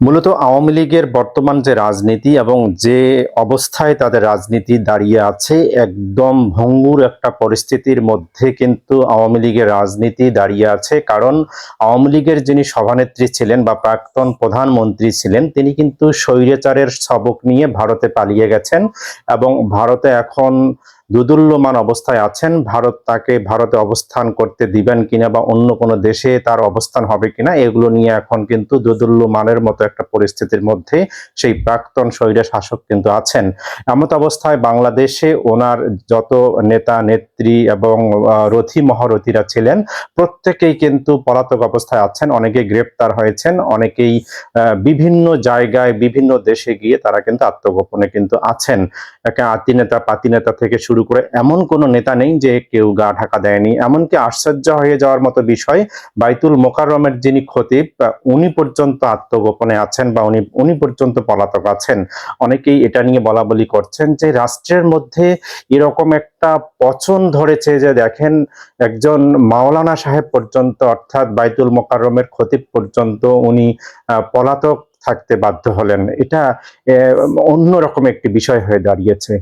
মূলত আওয়ামী লীগের বর্তমান যে রাজনীতি এবং যে অবস্থায় তাদের রাজনীতি দাঁড়িয়ে আছে, একদম ভঙ্গুর একটা পরিস্থিতির মধ্যে কিন্তু আওয়ামী লীগের রাজনীতি দাঁড়িয়ে আছে। কারণ আওয়ামী লীগের যিনি সভানেত্রী ছিলেন বা প্রাক্তন প্রধানমন্ত্রী ছিলেন, তিনি কিন্তু স্বৈরাচারের সবক নিয়ে ভারতে পালিয়ে গেছেন এবং ভারতে এখন দুদুল্যমান অবস্থায় আছেন। ভারত তাকে ভারতে অবস্থান করতে দিবেন কিনা বা অন্য কোনো দেশে তার অবস্থান হবে কিনা, এগুলো নিয়ে এখন কিন্তু দুদুল্যমানের মতো একটা পরিস্থিতির মধ্যে সেই প্রাক্তন স্বৈরা শাসক কিন্তু আছেন। এমত অবস্থায় বাংলাদেশে ওনার যত নেতা, নেত্রী এবং রথী মহারথীরা ছিলেন, প্রত্যেকেই কিন্তু পলাতক অবস্থায় আছেন। অনেকে গ্রেপ্তার হয়েছেন, অনেকেই বিভিন্ন জায়গায়, বিভিন্ন দেশে গিয়ে তারা কিন্তু আত্মগোপনে কিন্তু আছেন। একে আতি নেতা, পাতি নেতা থেকে শুরু করে এমন কোনো নেতা নেই যে কেউ গা ঢাকা দেয়নি। এমনকি আশ্চর্য হয়ে যাওয়ার মতো বিষয়, বাইতুল মোকাররমের যিনি খতিব উনি পর্যন্ত আত্মগোপনে আছেন বা উনি উনি পর্যন্ত পলাতক আছেন। অনেকেই এটা নিয়ে বলা বলি করছেন যে রাষ্ট্রের মধ্যে এরকম একটা পচন ধরেছে যে দেখেন একজন মাওলানা সাহেব পর্যন্ত অর্থাৎ বাইতুল মোকাররমের খতিব পর্যন্ত উনি পলাতক থাকতে বাধ্য হলেন। এটা আহ, অন্যরকম একটি বিষয় হয়ে দাঁড়িয়েছে।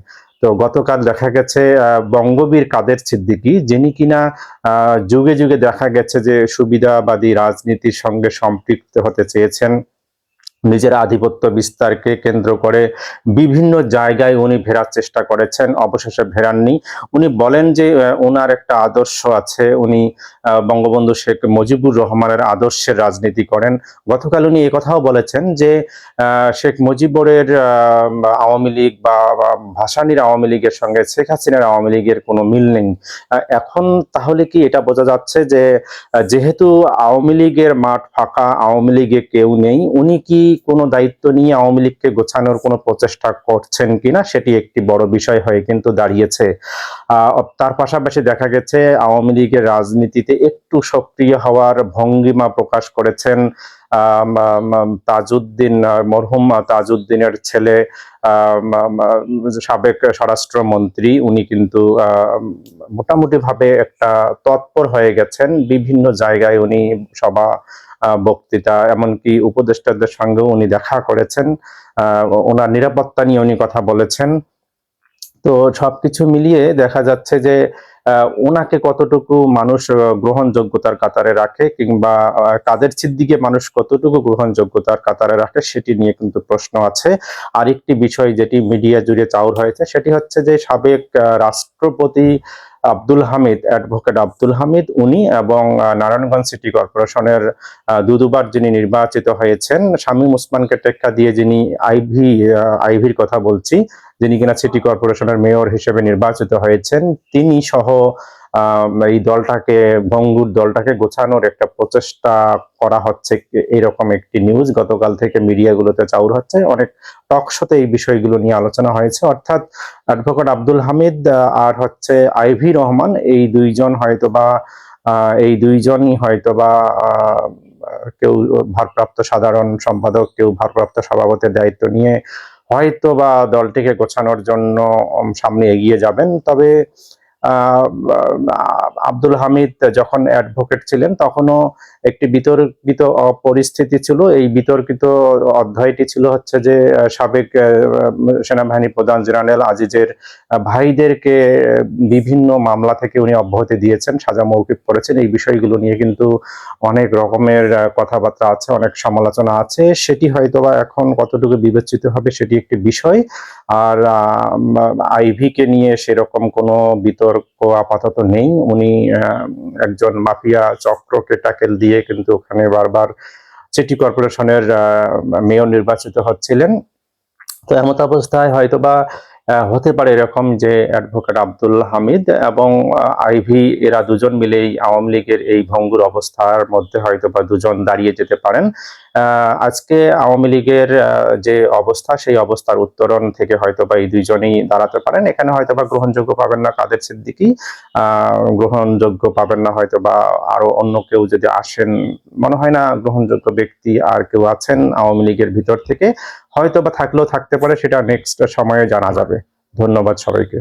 তো গতকাল দেখা গেছে বঙ্গবীর কাদের সিদ্দিকি যিনি কিনা যুগে যুগে দেখা গেছে যে সুবিধাবাদী রাজনীতির সঙ্গে সম্পৃক্ত হতে চেয়েছেন। নিজের আধিপত্য বিস্তারকে কেন্দ্র করে বিভিন্ন জায়গায় উনি ফেরার চেষ্টা করেছেন, অবশেষে ফেরাননি। উনি বলেন যে ওনার একটা আদর্শ আছে, উনি বঙ্গবন্ধু শেখ মুজিবুর রহমানের আদর্শের রাজনীতি করেন। গতকাল উনি কথাও বলেছেন যে শেখ মুজিবুরের আওয়ামী লীগ বা ভাসানীর আওয়ামী লীগের সঙ্গে, শেখ হাসিনার আওয়ামী লীগের কোনো মিল নেই। এখন তাহলে কি এটা বোঝা যাচ্ছে যে যেহেতু আওয়ামী লীগের মাঠ ফাঁকা, আওয়ামী লীগে কেউ নেই, উনি কি কোনো দায়িত্ব নিয়ে আওয়ামী লীগকে গোছানোর কোনো প্রচেষ্টা করছেন কিনা সেটি একটি বড় বিষয় হয়ে কিন্তু দাঁড়িয়েছে। তার পাশাপাশি দেখা গেছে আওয়ামী লীগের রাজনীতিতে একটু সক্রিয় হওয়ার ভঙ্গিমা প্রকাশ করেছেন তাজউদ্দিন মরহুম তাজউদ্দিনের ছেলে সাবেক স্বরাষ্ট্রমন্ত্রী। উনি কিন্তু মোটামুটি ভাবে একটা তৎপর হয়ে গেছেন। বিভিন্ন জায়গায় উনি সভা বক্তৃতা, এমনকি উপদেষ্টাদের সঙ্গেও উনি দেখা করেছেন ওনার নিরাপত্তা নিয়ে উনি কথা বলেছেন। তো সবকিছু মিলিয়ে দেখা যাচ্ছে যে ওনাকে কতটুকু মানুষ গ্রহণযোগ্যতার কাতারে রাখে কিংবা কাদের সিদ্দিকে মানুষ কতটুকু গ্রহণযোগ্যতার কাতারে রাখে সেটি নিয়ে কিন্তু প্রশ্ন আছে। আরেকটি বিষয় যেটি মিডিয়া জুড়ে চাউর হয়েছে সেটি হচ্ছে যে সাবেক রাষ্ট্রপতি আব্দুল হামিদ অ্যাডভোকেট আব্দুল হামিদ উনি এবং নারায়ণগঞ্জ সিটি কর্পোরেশনের দুদুবার যিনি নির্বাচিত হয়েছেন, শামীম ওসমানকে টেক্কা দিয়ে যিনি আইভি আইভির কথা বলছি, যিনি কিনা সিটি কর্পোরেশনের মেয়র হিসেবে নির্বাচিত হয়েছেন, তিনি সহ এই দলটাকে, ভঙ্গুর দলটাকে গোছানোর একটা প্রচেষ্টা করা হচ্ছে। এরকম একটি নিউজ গতকাল থেকে মিডিয়াগুলোতে চাউর হচ্ছে। অনেক টকশোতে এই বিষয়গুলো নিয়ে আলোচনা হয়েছে। অর্থাৎ অ্যাডভোকেট আব্দুল হামিদ আর হচ্ছে আইভি রহমান, এই দুইজন হয়তোবা এই দুইজনই হয়তোবা কেউ ভারপ্রাপ্ত সাধারণ সম্পাদক, কেউ ভারপ্রাপ্ত সভাপতির দায়িত্ব নিয়ে হয়তো বা দলটিকে গোছানোর জন্য সামনে এগিয়ে যাবেন। তবে আব্দুল হামিদ যখন অ্যাডভোকেট ছিলেন, তখনও একটি বিতর্কিত পরিস্থিতি ছিল। এই বিতর্কিত অধ্যায়টি ছিল হচ্ছে যে সাবেক সেনাবাহিনী প্রধান জেনারেল আজিজের ভাইদেরকে বিভিন্ন মামলা থেকে উনি অব্যাহতি দিয়েছেন, সাজা মৌখিক করেছেন। এই বিষয়গুলো নিয়ে কিন্তু অনেক রকমের কথাবার্তা আছে, অনেক সমালোচনা আছে। সেটি হয়তোবা এখন কতটুকু বিবেচিত হবে সেটি একটি বিষয়। আর আইভি কে নিয়ে সেরকম কোনো বিতর্ক আপাতত নেই। উনি একজন মাফিয়া চক্রকে ট্যাকেল দিয়ে কিন্তু ওখানে বারবার সিটি কর্পোরেশনের মেয়র নির্বাচিত হচ্ছিলেন। তো এমত অবস্থায় হয়তোবা আহ, হতে পারে এরকম যে অ্যাডভোকেট আব্দুল হামিদ এবং আইভি এরা দুজন মিলেই আওয়ামী লীগের এই ভঙ্গুর অবস্থার মধ্যে হয়তোবা দুজন দাঁড়িয়ে যেতে পারেন। আজকে আওয়ামী লীগের যে অবস্থা, সেই অবস্থার উত্তরণ থেকে হয়তো বা এই দুইজনেই দাঁড়াতে পারেন। এখানে হয়তোবা গ্রহণযোগ্য পাবেন না কাদের সিদ্দিকি গ্রহণযোগ্য পাবেন না হয়তোবা আরও অন্য কেউ যদি আসেন। মনে হয় না গ্রহণযোগ্য ব্যক্তি আর কেউ আছেন আওয়ামী লীগের ভিতর থেকে। হয়তো বা থাকলেও থাকতে পারে, সেটা নেক্সট সময়ে জানা যাবে। ধন্যবাদ সবাইকে।